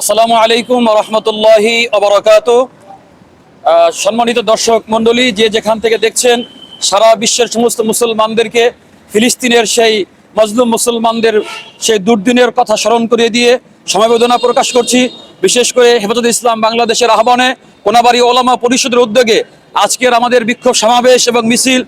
আসসালামু আলাইকুম রহমতুল্লাহি অবরাকাত সম্মানিত দর্শক মণ্ডলী, যে যেখান থেকে দেখছেন, সারা বিশ্বের সমস্ত মুসলমানদেরকে, ফিলিস্তিনের সেই মজলুম মুসলমানদের সেই দুর্দিনের কথা স্মরণ করিয়ে দিয়ে সমবেদনা প্রকাশ করছি। বিশেষ করে হেফাজত ইসলাম বাংলাদেশের আহ্বানে কোনাবাড়ি ওলামা পরিষদের উদ্যোগে আজকের আমাদের বিক্ষোভ সমাবেশ এবং মিছিল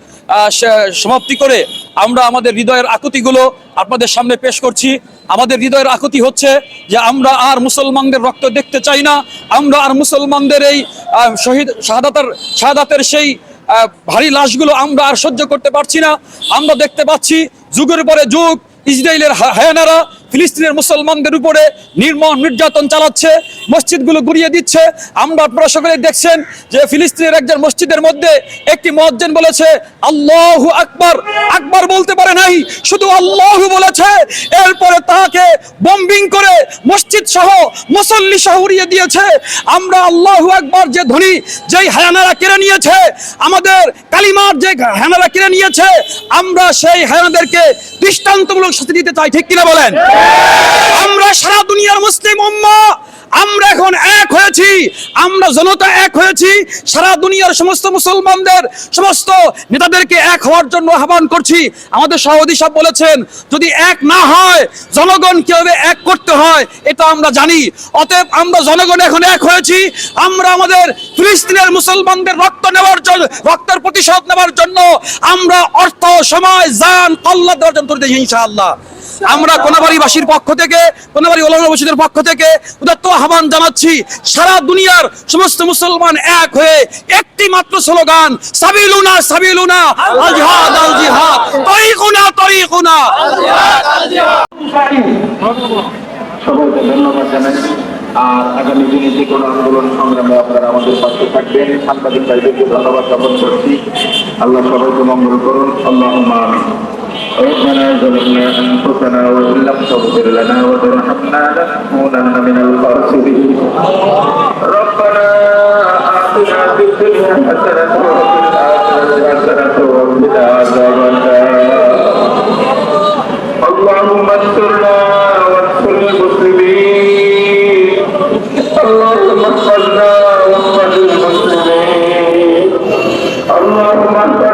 সমাপ্তি করে আমরা আমাদের হৃদয়ের আকুতিগুলো আপনাদের সামনে পেশ করছি। আমাদের হৃদয়ের আকুতি হচ্ছে যে আমরা আর মুসলমানদের রক্ত দেখতে চাই না, আমরা আর মুসলমানদের এই শহীদ, শাহাদাতের শাহাদাতের সেই ভারী লাশগুলো আমরা আর সহ্য করতে পারছি না। আমরা দেখতে পাচ্ছি যুগের পরে যুগ, ইসরায়েলের হায়ানারা ফিলিস্তিনের মুসলমানদের উপরে নির্মম নির্যাতন চালাচ্ছে, মসজিদগুলো গুড়িয়ে দিচ্ছে। আমরা আপনারা সকলে দেখছেন যে ফিলিস্তিনের একজন মসজিদের মধ্যে একটি মজ্জেন বলেছে, আল্লাহু আকবর। আকবর বলতে পারে নাই, শুধু আল্লাহ বলেছে। এরপরে তাকে বম্বিং করে মসজিদ সহ মুসল্লি সহ উড়িয়ে দিয়েছে। আমরা আল্লাহু আকবর যে ধ্বনি, যেই হায়ানারা কেড়ে নিয়েছে, আমাদের কালিমার যে হায়ানারা কেড়ে নিয়েছে, আমরা সেই হায়ানাদেরকে দৃষ্টান্তমূলক শাস্তি দিতে চাই, ঠিক কিনা বলেন? আমরা সারা দুনিয়ার মুসলিম উম্মা, আমরা এখন এক হয়েছি, আমরা জনতা এক হয়েছি, সারা দুনিয়ার সমস্ত মুসলমানদের, সমস্ত নেতাদেরকে এক হওয়ার জন্য আহ্বান করছি। আমাদের সভাপতি সাহেব বলেছেন, যদি এক না হয়, জনগণ কীভাবে এক করতে হয়, এটা আমরা জানি। অতএব আমরা জনগণ এখন এক হয়েছি, আমরা আমাদের ফিলিস্তিনের মুসলমানদের রক্ত নেওয়ার জন্য, রক্তের প্রতিশোধ নেওয়ার জন্য আমরা অর্থ, সময়, জান কল্লা দেওয়ার জন্য ইনশাআল্লাহ। আমরা কোনাবাড়িবাসীর পক্ষ থেকে কোনাবাড়ি ওলামাবাসীদের পক্ষ থেকে উদাত্ত আহ্বান জানাচ্ছি, সারা দুনিয়ার সমস্ত মুসলমান এক হয়ে একটি মাত্র স্লোগান, সাবিলুনা সাবিলুনা, আল জিহাদ আল জিহাদ, তরিকুনা তরিকুনা। সবাইকে ধন্যবাদ জানাই। আর আগামী দিনে যে কোনো আন্দোলন সংগ্রামে আপনারা আমাদের পাশে থাকবেন। সাংবাদিক ভাইদেরকে ধন্যবাদ জ্ঞাপন করছি। আল্লাহ সবাইকে মঙ্গল করুন। আল্লাহ আমিন। ربنا ظلمنا انفسنا وان لم تغفر لنا وترحمنا لنكونن من الخاسرين ربنا آتنا في الدنيا حسنة وفي الآخرة حسنة وقنا عذاب النار اللهم انصرنا وانصر المسلمين اللهم احفظنا واحفظ المسلمين اللهم احفظنا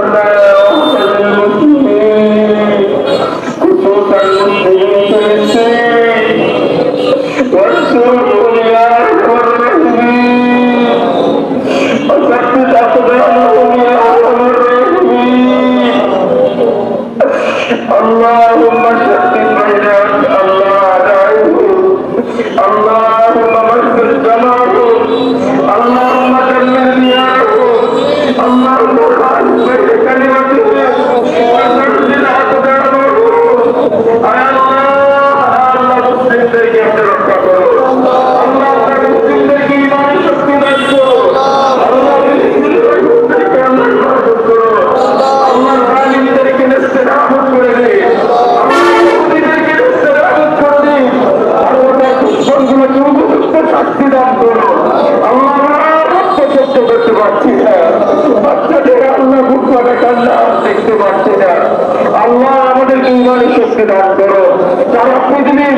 خصوصا দান করো। তারা পৃথিবীর